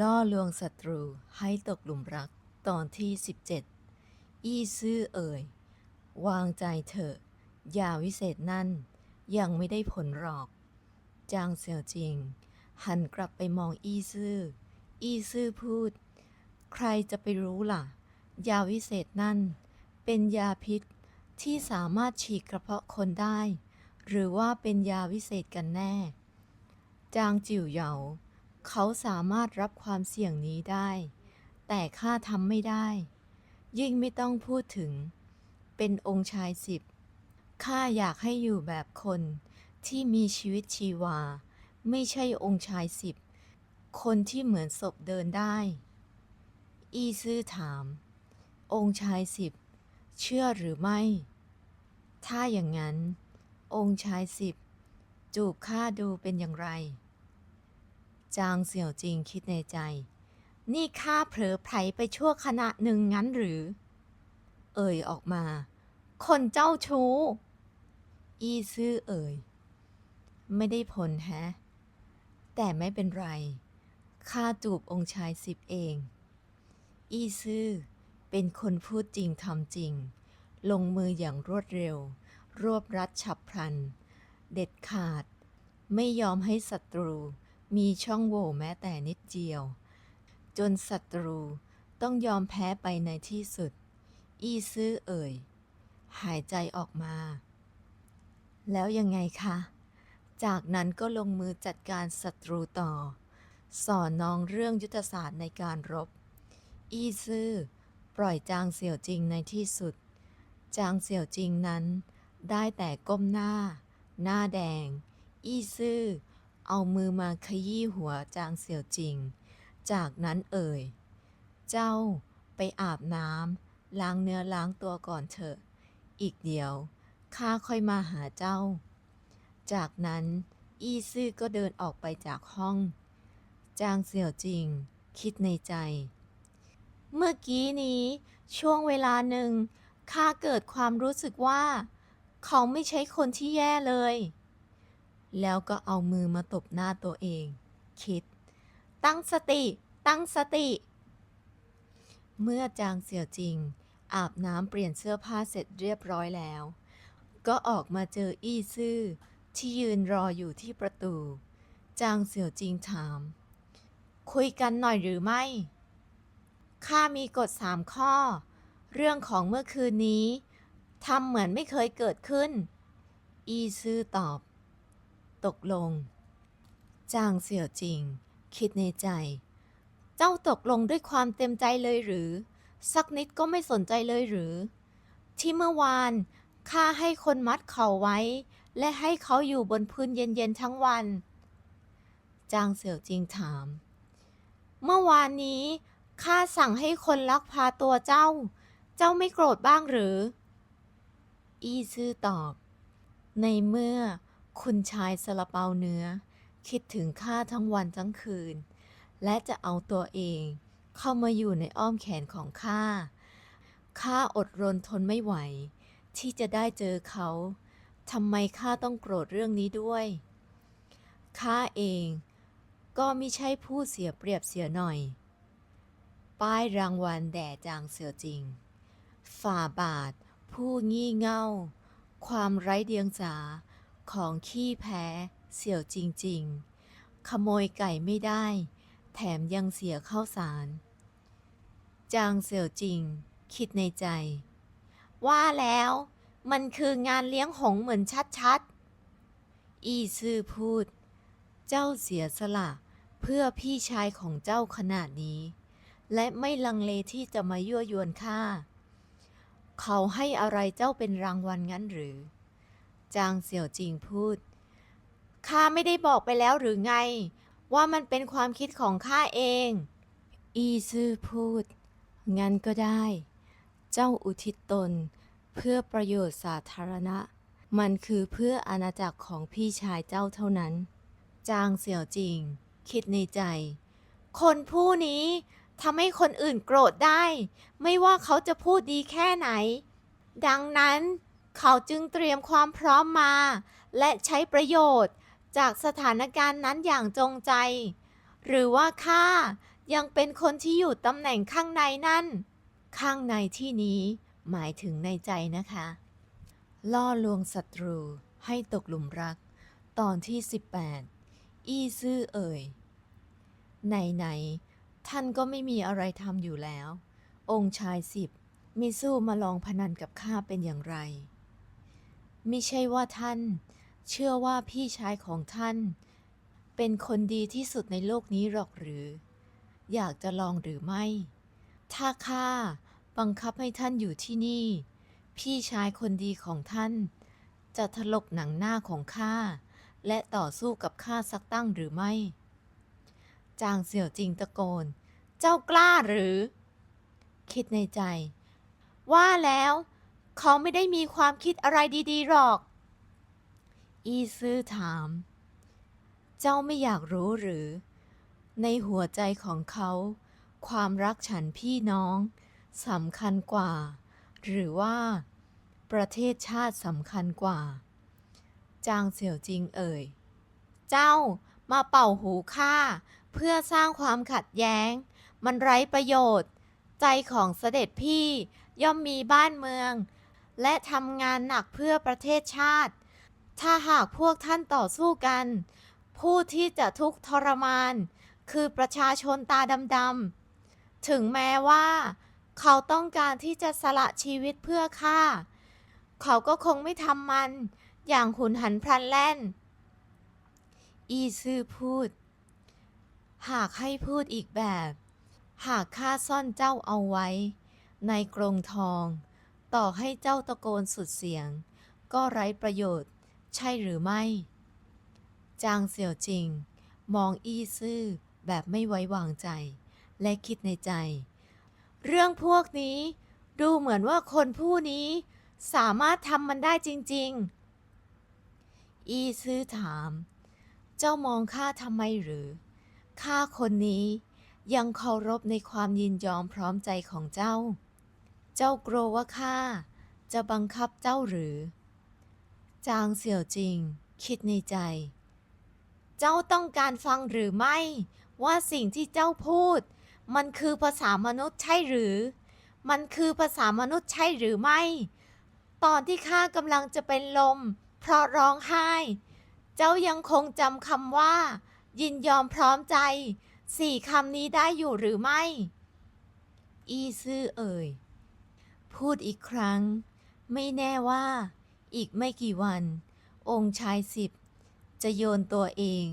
ล่อลวงศัตรูให้ตกหลุมรักตอนที่ 17 อี้ซื่อเอ่ย วางใจเถอะยาวิเศษนั่น ยังไม่ได้ผลหรอก จางเสี่ยวจริง หันกลับไปมองอี้ซื่อ อี้ซื่อพูด ใครจะไปรู้ล่ะ ยาวิเศษนั่น เป็นยาพิษที่สามารถฉีกกระเพาะคนได้ หรือว่าเป็นยาวิเศษกันแน่ จางจิ๋วเหยา เขาสามารถรับความเสี่ยงนี้ได้ แต่ข้าทำไม่ได้ ยิ่งไม่ต้องพูดถึง เป็นองค์ชายสิบข้าอยากให้อยู่แบบคนที่มีชีวิตชีวา ไม่ใช่องค์ชายสิบ คนที่เหมือนศพเดินได้ อีซื่อถาม องค์ชายสิบ เชื่อหรือไม่ ถ้าอย่างนั้น องค์ชายสิบ จูบข้าดูเป็นอย่างไร จางเสี่ยวจริงคิดในใจ นี่ข้าเผลอไผลไปชั่วขณะหนึ่งงั้นหรือ เอ่ยออกมา คนเจ้าชู้ อี้ซื่อเอ่ย ไม่ได้ผลแฮะ แต่ไม่เป็นไร ข้าจูบองค์ชายสิบเอง อี้ซื่อเป็นคนพูดจริงทำจริง ลงมืออย่างรวดเร็ว รวบรัดฉับพลัน เด็ดขาด ไม่ยอมให้ศัตรู มีช่องโหว่แม้แต่นิดเดียว จนศัตรูต้องยอมแพ้ไปในที่สุด อี้ซื่อเอ่ย หายใจออกมา แล้วยังไงคะ จากนั้นก็ลงมือจัดการศัตรูต่อ สอนน้องเรื่องยุทธศาสตร์ในการรบ อี้ซื่อปล่อยจางเสี่ยวจริงในที่สุด จางเสี่ยวจริงนั้น ได้แต่ก้มหน้า หน้าแดง อี้ซื่อ เอามือมาขยี้หัวจางเสี่ยวจริง จากนั้นเอ่ย เจ้าไปอาบน้ำล้างเนื้อล้างตัวก่อนเถอะ อีกเดียวข้าค่อยมาหาเจ้า จากนั้นอี้ซื่อก็เดินออกไปจากห้อง จางเสี่ยวจริง คิดในใจ เมื่อกี้นี้ ช่วงเวลาหนึ่งข้าเกิดความรู้สึกว่า เขาไม่ใช่คนที่แย่เลย แล้วก็เอามือมาตบหน้าตัวเอง คิด ตั้งสติ ตั้งสติ เมื่อจางเสี่ยวจริง อาบน้ำเปลี่ยนเสื้อผ้าเสร็จเรียบร้อยแล้ว ก็ออกมาเจออี้ซื่อที่ยืนรออยู่ที่ประตู จางเสี่ยวจริงถาม คุยกันหน่อยหรือไม่ ข้ามีกฎสามข้อ เรื่องของเมื่อคืนนี้ทำเหมือนไม่เคยเกิดขึ้น อีซื่อตอบ ตกลง จางเสี่ยวจริง คิดในใจ เจ้าตกลงด้วยความเต็มใจเลยหรือ สักนิดก็ไม่สนใจเลยหรือ ที่เมื่อวานข้าให้คนมัดเขาไว้ และให้เขาอยู่บนพื้นเย็นๆทั้งวัน จางเสี่ยวจริงถาม เมื่อวานนี้ข้าสั่งให้คนลักพาตัวเจ้า เจ้าไม่โกรธบ้างหรือ อี้ซื่อตอบ ในเมื่อ คุณชายสละเปาเนื้อ คิดถึงข้าทั้งวันทั้งคืน และจะเอาตัวเองเข้ามาอยู่ในอ้อมแขนของข้า ข้าอดรนทนไม่ไหว ที่จะได้เจอเขา ทำไมข้าต้องโกรธเรื่องนี้ด้วย ข้าเองก็ไม่ใช่ผู้เสียเปรียบเสียหน่อย ป้ายรางวัลแด่จางเสือจริง ฝ่าบาท ผู้งี่เง่า ความไร้เดียงสา ของขี้แพ้ เสี่ยวจริง ๆ ขโมยไก่ไม่ได้ แถมยังเสียข้าวสาร จางเสี่ยวจริง คิดในใจ ว่าแล้ว มันคืองานเลี้ยงหงเหมือนชัดๆ อีซื่อพูด เจ้าเสียสละเพื่อพี่ชายของเจ้าขนาดนี้ และไม่ลังเลที่จะมายั่วยวนข้า เขาให้อะไรเจ้าเป็นรางวัลงั้นหรือ จางเสี่ยวจิงพูด ข้าไม่ได้บอกไปแล้วหรือไง ว่ามันเป็นความคิดของข้าเอง อีซื่อพูด งั้นก็ได้ เจ้าอุทิศตน เพื่อประโยชน์สาธารณะ มันคือเพื่ออาณาจักรของพี่ชายเจ้าเท่านั้น จางเสี่ยวจิง คิดในใจ คนผู้นี้ทำให้คนอื่นโกรธได้ ไม่ว่าเขาจะพูดดีแค่ไหน ดังนั้น เขาจึงเตรียมความพร้อมมา และใช้ประโยชน์ จากสถานการณ์นั้นอย่างจงใจ หรือว่าข้ายังเป็นคนที่อยู่ตำแหน่งข้างในนั่น ข้างในที่นี้หมายถึงในใจนะคะ ล่อลวงศัตรูให้ตกหลุมรัก ตอนที่ 18 อี้ซื่อเอ่ยไหนๆท่านก็ไม่มีอะไรทำอยู่แล้ว องค์ชายสิบมิสู้มาลองพนันกับข้าเป็นอย่างไร ม่ใช่ว่าท่าน เชื่อว่าพี่ชายของท่าน เป็นคนดีที่สุดในโลกนี้หรอกหรือ อยากจะลองหรือไม่ ถ้าข้าบังคับให้ท่านอยู่ที่นี่ พี่ชายคนดีของท่าน จะถลกหนังหน้าของข้าและต่อสู้กับข้าสักตั้งหรือไม่ จางเสี่ยวจริงตะโกน เจ้ากล้าหรือ คิดในใจ ว่าแล้ว เขาไม่ได้มีความคิดอะไรดีๆหรอก อีซื่อถาม เจ้าไม่อยากรู้หรือ ในหัวใจของเขา ความรักฉันพี่น้องสำคัญกว่า หรือว่า ประเทศชาติสำคัญกว่า จางเสี่ยวจริงเอ่ย เจ้ามาเป่าหูข้าเพื่อสร้างความขัดแย้ง มันไร้ประโยชน์ ใจของเสด็จพี่ย่อมมีบ้านเมือง และทำงานหนักเพื่อประเทศชาติ ถ้าหากพวกท่านต่อสู้กัน ผู้ที่จะทุกข์ทรมาน คือประชาชนตาดำๆ ถึงแม้ว่า เขาต้องการที่จะสละชีวิตเพื่อข้าเขาก็คงไม่ทำมัน อย่างหุนหันพลันแล่น อีซื่อพูด หากให้พูดอีกแบบ หากข้าซ่อนเจ้าเอาไว้ ในกรงทอง ต่อให้เจ้าตะโกนสุดเสียง ก็ไร้ประโยชน์ ใช่หรือไม่ จางเสี่ยวจริง มองอี้ซื่อแบบไม่ไว้วางใจ และคิดในใจ เรื่องพวกนี้ ดูเหมือนว่าคนผู้นี้ สามารถทำมันได้จริง ๆ อี้ซื่อถาม เจ้ามองข้าทำไมหรือข้าคนนี้ยังเคารพในความยินยอมพร้อมใจของเจ้า เจ้ากลัวว่าข้าจะบังคับเจ้าหรือ จางเสี่ยวจริง คิดในใจ เจ้าต้องการฟังหรือไม่ ว่าสิ่งที่เจ้าพูด มันคือภาษามนุษย์ใช่หรือ มันคือภาษามนุษย์ใช่หรือไม่ ตอนที่ข้ากำลังจะเป็นลม เพราะร้องไห้ เจ้ายังคงจำคำว่า ยินยอมพร้อมใจ สี่คำนี้ได้อยู่หรือไม่ อีซื่อเอ่ย พูดอีกครั้ง ไม่แน่ว่า อีกไม่กี่วัน องค์ชายสิบ จะโยนตัวเอง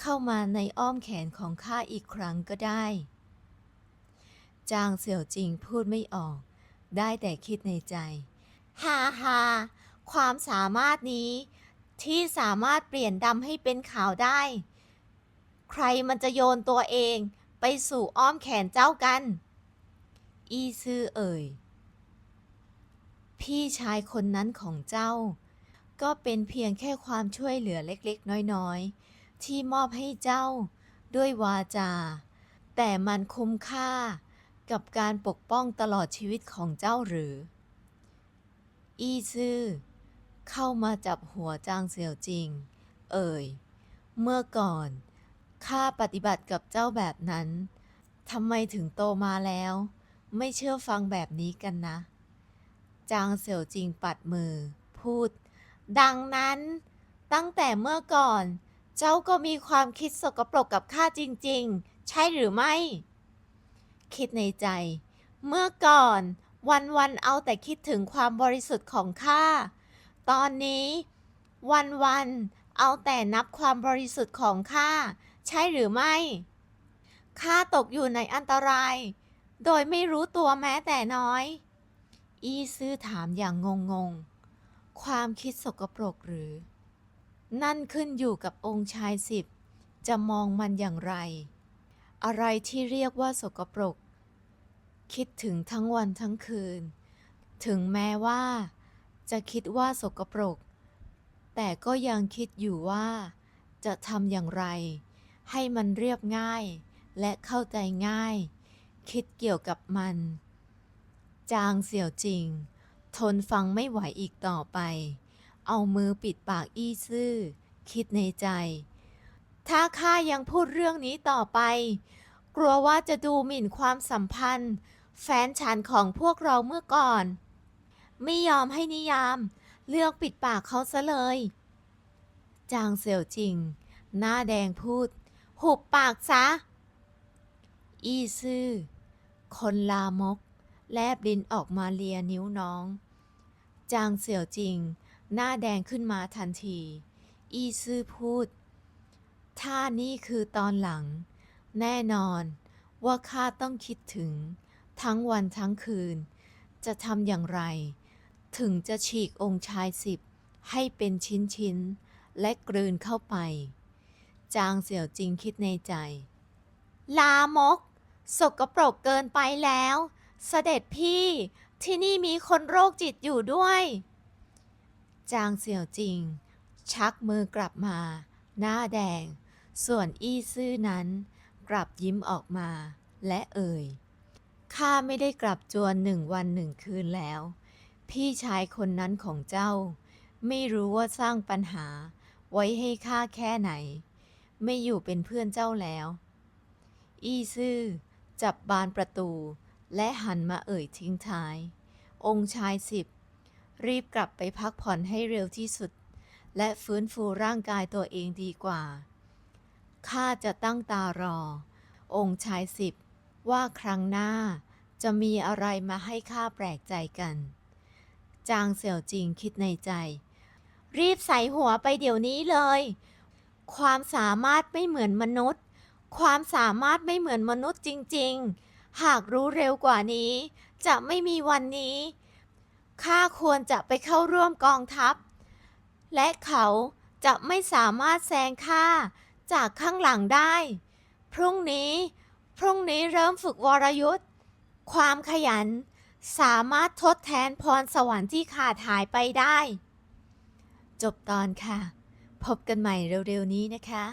เข้ามาในอ้อมแขนของข้าอีกครั้งก็ได้ จางเสี่ยวจริงพูดไม่ออก ได้แต่คิดในใจฮ่าฮ่าความสามารถนี้ ที่สามารถเปลี่ยนดำให้เป็นขาวได้ ใครมันจะโยนตัวเองไปสู่อ้อมแขนเจ้ากัน อีซื่อเอ่ย พี่ชายคนนั้นของเจ้า ก็เป็นเพียงแค่ความช่วยเหลือเล็กๆ น้อยๆ ที่มอบให้เจ้าด้วยวาจา แต่มันคุ้มค่ากับการปกป้องตลอดชีวิตของเจ้าหรือ อีซื่อ เข้ามาจับหัวจางเสี่ยวจริง เอ่ย เมื่อก่อนข้าปฏิบัติกับเจ้าแบบนั้นทำไมถึงโตมาแล้ว ไม่เชื่อฟังแบบนี้กันนะ จางเสี่ยวจิงปัดมือ พูด ดังนั้น ตั้งแต่เมื่อก่อน เจ้าก็มีความคิดสกปรกกับข้าจริง ๆ ใช่หรือไม่ คิดในใจ เมื่อก่อน วันวันเอาแต่คิดถึงความบริสุทธิ์ของข้า ตอนนี้ วันวันเอาแต่นับความบริสุทธิ์ของข้า ใช่หรือไม่ข้าตกอยู่ในอันตราย โดยไม่รู้ตัวแม้แต่น้อย อี้ซื่อถามอย่างงงๆความคิดสกปรกหรือ นั่นขึ้นอยู่กับองค์ชายสิบ จะมองมันอย่างไร อะไรที่เรียกว่าสกปรก คิดถึงทั้งวันทั้งคืน ถึงแม้ว่า จะคิดว่าสกปรก แต่ก็ยังคิดอยู่ว่า จะทำอย่างไร ให้มันเรียบง่าย และเข้าใจง่าย คิดเกี่ยวกับมัน จางเสี่ยวจริง ทนฟังไม่ไหวอีกต่อไป เอามือปิดปากอี้ซื่อ คิดในใจ ถ้าข้ายังพูดเรื่องนี้ต่อไป กลัวว่าจะดูหมิ่นความสัมพันธ์ แฟนฉันของพวกเราเมื่อก่อน ไม่ยอมให้นิยาม เลือกปิดปากเขาซะเลย จางเสี่ยวจริง หน้าแดงพูด หุบปากซะ อี้ซื่อ คนลามก แลบลิ้นออกมาเลียนิ้วน้อง จางเสี่ยวจริง หน้าแดงขึ้นมาทันที อีซื่อพูด ถ้านี่คือตอนหลัง แน่นอนว่าข้าต้องคิดถึง ทั้งวันทั้งคืน จะทำอย่างไร ถึงจะฉีกองค์ชายสิบให้เป็นชิ้นๆและกลืนเข้าไป จางเสี่ยวจริงคิดในใจ ลามก สกปรกเกินไปแล้ว เสด็จพี่ที่นี่มีคนโรคจิตอยู่ด้วย จางเสี่ยวจริง ชักมือกลับมา หน้าแดง ส่วนอี้ซื่อนั้น กลับยิ้มออกมาและเอ่ยข้าไม่ได้กลับจวนหนึ่งวันหนึ่งคืนแล้ว พี่ชายคนนั้นของเจ้า ไม่รู้ว่าสร้างปัญหา ไว้ให้ข้าแค่ไหน ไม่อยู่เป็นเพื่อนเจ้าแล้ว อี้ซื่อจับบานประตู และหันมาเอ่ยทิ้งท้าย องค์ชายสิบ รีบกลับไปพักผ่อนให้เร็วที่สุด และฟื้นฟูร่างกายตัวเองดีกว่า ข้าจะตั้งตารอ องค์ชายสิบ ว่าครั้งหน้าจะมีอะไรมาให้ข้าแปลกใจกัน จางเสี่ยวจิงคิดในใจ รีบใส่หัวไปเดี๋ยวนี้เลย ความสามารถไม่เหมือนมนุษย์ ความสามารถไม่เหมือนมนุษย์จริง ๆ หากรู้เร็วกว่านี้ จะไม่มีวันนี้ ข้าควรจะไปเข้าร่วมกองทัพ และเขาจะไม่สามารถแซงข้าจากข้างหลังได้ พรุ่งนี้ พรุ่งนี้เริ่มฝึกวรยุทธ์ ความขยัน สามารถทดแทนพรสวรรค์ที่ขาดหายไปได้ จบตอนค่ะ พบกันใหม่เร็วๆนี้นะคะ